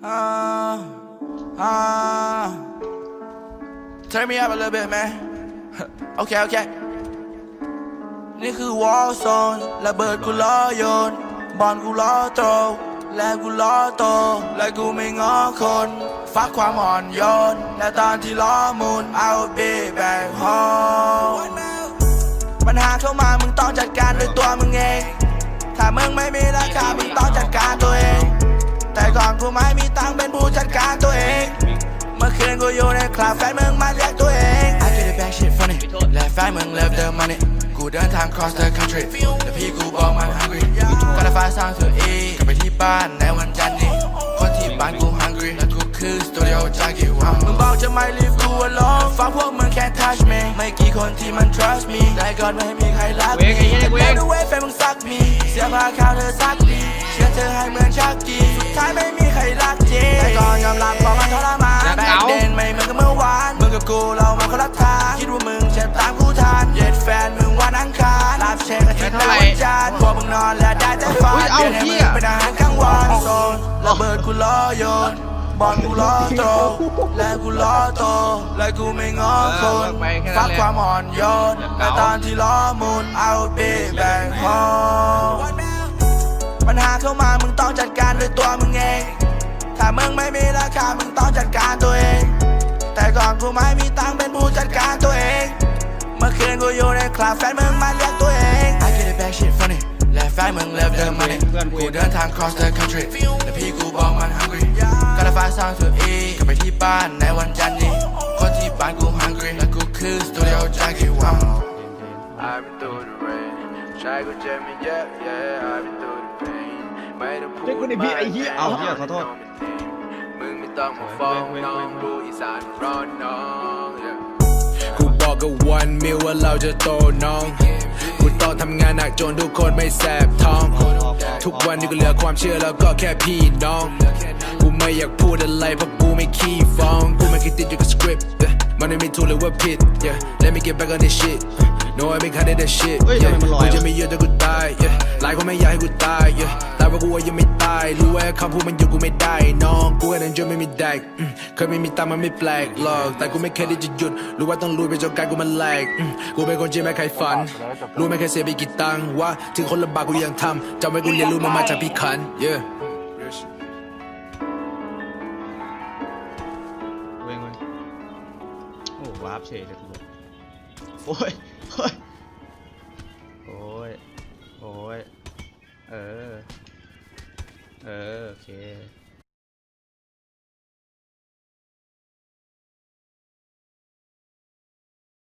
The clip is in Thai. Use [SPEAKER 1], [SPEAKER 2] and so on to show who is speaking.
[SPEAKER 1] Ah, ah. Turn me up a little bit, man. okay, okay. นี่คือ War Zone ระเบิดกูล้อโยน บอลกูล้อโตและกูล้อโต และกูไม่ง้อคนฟักความอ่อนโยนและตอนที่ล้อหมุน I'll be back home ปัญหาเข้ามามึงต้องจัดการด้วยตัวมึงเอง ถ้ามึงไม่มีราคามึง ก่อนกูไม่มีตังเป็นผู้จัดการตัวเอง เมื่อคืนกูอยู่ในคลับแฟนมึงมาเรียกตัวเอง I get it back shit funny และแฟนมึง love the money กูเดินทาง cross the country แต่พี่กูบอกมัน hungry ก็ไฟ้าสร้างตัวเองกลับไปที่บ้านในวันจันทร์นี้คนที่บ้านกู hungry และกูคือ studio junkie ว้าวมึงบอกจะไม่ leave กู alone ฟังพวกมึง can't touch me ไม่กี่คนที่มัน trust me แต่ก่อนไม่มีใครรัก
[SPEAKER 2] มี
[SPEAKER 1] แต่
[SPEAKER 2] เว้ย
[SPEAKER 1] แม้ด้วยแฟนมึงซักมี เสียผ้าขาวเธอซักดีเชื่อเธอให้เหมือนชักกี้สุดท้ายไม่มีใครรักจริงแต่ก่อนยอมรับว่ามันทรมาน
[SPEAKER 2] แล้ว
[SPEAKER 1] แบ
[SPEAKER 2] เก๋า
[SPEAKER 1] กเดนไม่เหมือนกับเมื่อวานมึงกับกูเรามาคนละทางคิดว่ามึงจะตามกูทันเย็ดแฟนมึงวันอังคารรับเช็คอาทิตย์หน้าวันจันทร์พวกมึงนอนและได้แต่ฝัน
[SPEAKER 2] อุ๊ยเอา
[SPEAKER 1] เปลี่ยนให้
[SPEAKER 2] เหี้
[SPEAKER 1] มึ
[SPEAKER 2] ย
[SPEAKER 1] งเป็นอาหารกลางวันโซนระเบิดกูล้อโยนบอลกูล้อโตและกูล้อโตและกูไม่ง้อคน
[SPEAKER 2] ไปแค่นั้นแหละ
[SPEAKER 1] ฟักความอ่อนโยนและตอนที่ล้อหมุน I'll be back home ปัญ ต้องจัดการด้วยตัวมึงเอง ถ้ามึงไม่มีราคา มึงต้องจัดการตัวเอง แต่ก่อนกูไม่มีตังค์เป็นผู้จัดการตัวเอง เมื่อคืนกูอยู่ในคลับแฟนมึงมาเรียกตัวเอง I get it back shit funny และแฟนมึง love the money
[SPEAKER 2] เพื่อนกู
[SPEAKER 1] กูเดินทาง cross the country แต่พี่กูบอกมัน hungry ก็ได้ฟ้าสร้างตัวเองกลับไปที่บ้านในวันจันทร์นี้ คนที่บ้านกู hungry และกูคือ studio junkie ว้าว
[SPEAKER 3] I've been through the rain ใช้กุญแจไม่เยอะ yeah I've been through the pain ไม่ต้องพูด
[SPEAKER 2] เฮ้ยกูนี่พี่ไอ้เหี้ยเอาเหี้ยขอโทษ
[SPEAKER 3] มึงไม่ต้องมาฟ้องน้องรู้อีสานร้อนน้อง yeah
[SPEAKER 4] กูบอกกับวันมิวว่าเราจะโตน้องกูต้องทำงานหนักจนทุกคนไม่แสบท้อง ทุกวันนี้ก็เหลือความเชื่อแล้วก็แค่พี่น้อง กูไม่อยากพูดอะไรเพราะกูไม่ขี้ฟ้อง กูไม่คิดติดอยู่กับสคริปต์ yeah มันไม่มีถูกหรือว่าผิด yeah Let me get back on this shit No I been cutting that shit
[SPEAKER 2] เฮ้ยทำไมมันลอย
[SPEAKER 4] กู
[SPEAKER 2] วะ
[SPEAKER 4] จะไม่เยอะจนกูตาย yeah หลายคนไม่อยากให้กูตาย yeah แต่ ว่ากูว่ายังไม่ตาย รู้ว่าคำพูดมันอยู่กูไม่ได้ น้องกูแค่นั้นจนไม่มีแดกเคยไม่มีตังมันไม่แปลกหรอก แต่กูไม่เคยที่จะหยุด รู้ว่าต้องลุยไปจนกายกูมันแหลกกูเป็นคนที่ไม่เคยฝัน รู้ไม่เคยเสียไปกี่ตังค์ว่าถึงคนลำบากกูยังทำจำไว้กูเรียนรู้มันมาจากพี่ขัน yeah
[SPEAKER 2] เว้งเว้งโอ้วาร์ปเฉยเลยกูโอ้ยโอ้ย